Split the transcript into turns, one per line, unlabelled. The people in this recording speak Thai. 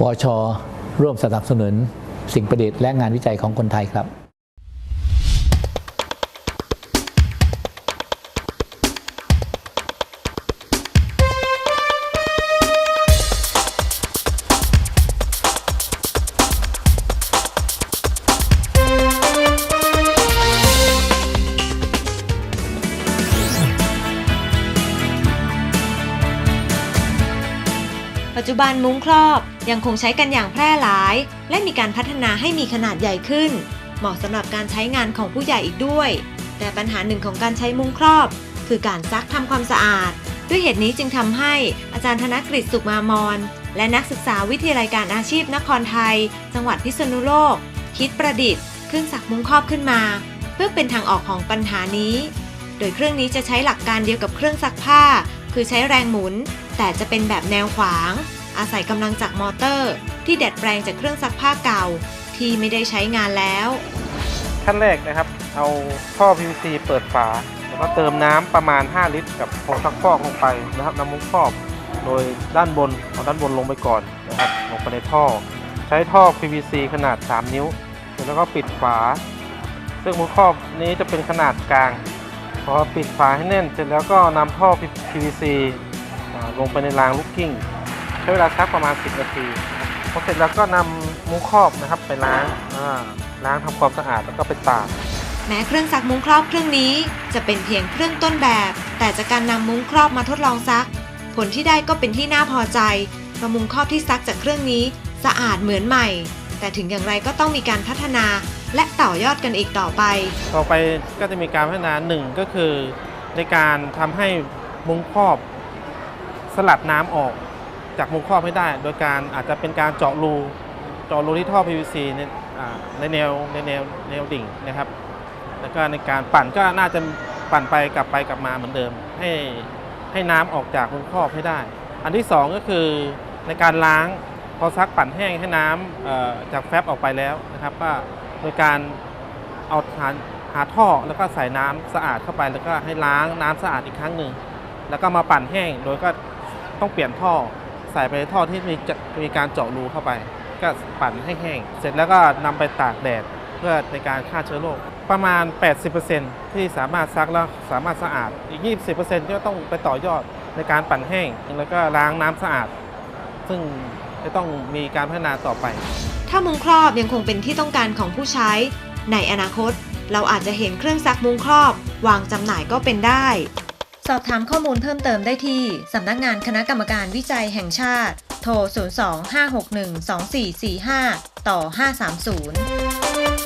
วช ร่วมสนับสนุน สิ่งประดิษฐ์และงานวิจัยของคนไทยครับ
ปัจจุบันมุ้งครอบ ยังคงใช้กันอย่างแพร่หลาย และมีการพัฒนาให้มีขนาดใหญ่ขึ้น เหมาะสำหรับการใช้งานของผู้ใหญ่อีกด้วย แต่ปัญหาหนึ่งของการใช้มุ้งครอบ คือการซักทำความสะอาด ด้วยเหตุนี้จึงทำให้อาจารย์ธนกฤษสุขมามอนและนักศึกษาวิทยาลัยการอาชีพนครไทย จังหวัดพิษณุโลก คิดประดิษฐ์เครื่องซักมุ้งครอบขึ้นมา เพื่อเป็นทางออกของปัญหานี้ โดยเครื่องนี้จะใช้หลักการเดียวกับเครื่องซักผ้า คือใช้แรงหมุน แต่จะเป็นแบบแนวขวาง อาศัยกำลังจากมอเตอร์ ที่ดัดแปลงจากเครื่องซักผ้าเก่า ที่ไม่ได้ใช้งานแล้ว
ขั้นแรกนะครับ เอาท่อ PVC เปิดฝา แล้วก็เติมน้ำประมาณ 5 ลิตร กับผงซักฟอกลงไปนะครับน้ำมุ้งครอบ โดยด้านบนเอาด้านบนลงไปก่อนนะครับลงไปในท่อ ใช้ท่อ PVC ขนาด 3 นิ้ว แล้วก็ปิดฝา ซึ่งมุ้งครอบนี้จะเป็นขนาดกลาง พอปิดฝาให้แน่นเสร็จแล้วก็นำท่อ PVC ลงไปในรางลูกกิ้ง ใช้เวลาซักประมาณ 10 นาทีนะครับพอเสร็จแล้วก็นำมุ้งครอบนะครับไปล้างอ่าล้างทำความสะอาดแล้วก็ไปตาก
แม้เครื่องซักมุ้งครอบเครื่องนี้จะเป็นเพียงเครื่องต้นแบบ แต่จากการนำมุ้งครอบมาทดลองซัก ผลที่ได้ก็เป็นที่น่าพอใจเพราะมุ้งครอบที่ซักจากเครื่องนี้สะอาดเหมือนใหม่ แต่ถึงอย่างไรก็ต้องมีการพัฒนาและต่อยอดกันอีกต่อไป
ต่อไปก็จะมีการพัฒนาหนึ่งก็คือ ในการทำให้มุ้งครอบสลัดน้ำออก จากมุ้งครอบให้ได้ โดยการอาจจะเป็นการเจาะรูเจาะรูที่ท่อ PVC ในในแนวในแนวแนวดิ่งนะครับ แล้วก็ในการปั่นก็น่าจะปั่นไปกลับไปกลับมาเหมือนเดิม ให้ให้น้ำออกจากมุ้งครอบให้ได้ อันที่สองก็คือในการล้างพอซักปั่นแห้งให้น้ำเอ่อจากแฟบออกไปแล้วนะครับก็โดยการเอาหาหาท่อแล้วก็ใส่น้ำสะอาดเข้าไปแล้วก็ให้ล้างน้ำสะอาดอีกครั้งหนึ่งแล้วก็มาปั่นแห้งโดยก็ต้องเปลี่ยนท่อ ใส่ไปในท่อที่มีมีการเจาะรูเข้าไป ก็ปั่นให้แห้ง เสร็จแล้วก็นำไปตากแดดเพื่อในการฆ่าเชื้อโรคประมาณ 80%ที่สามารถซักแล้วสามารถสะอาด อีก 20%ก็ต้องไปต่อยอดในการปั่นแห้ง แล้วก็ล้างน้ำสะอาด ซึ่งจะต้องมีการพัฒนาต่อไป
ถ้ามุ้งครอบยังคงเป็นที่ต้องการของผู้ใช้ ในอนาคต เราอาจจะเห็นเครื่องซักมุ้งครอบ วางจำหน่ายก็เป็นได้ สอบถามข้อมูลเพิ่มเติมได้ที่ สำนักงานคณะกรรมการวิจัยแห่งชาติ โทร 02 561 2445 ต่อ 530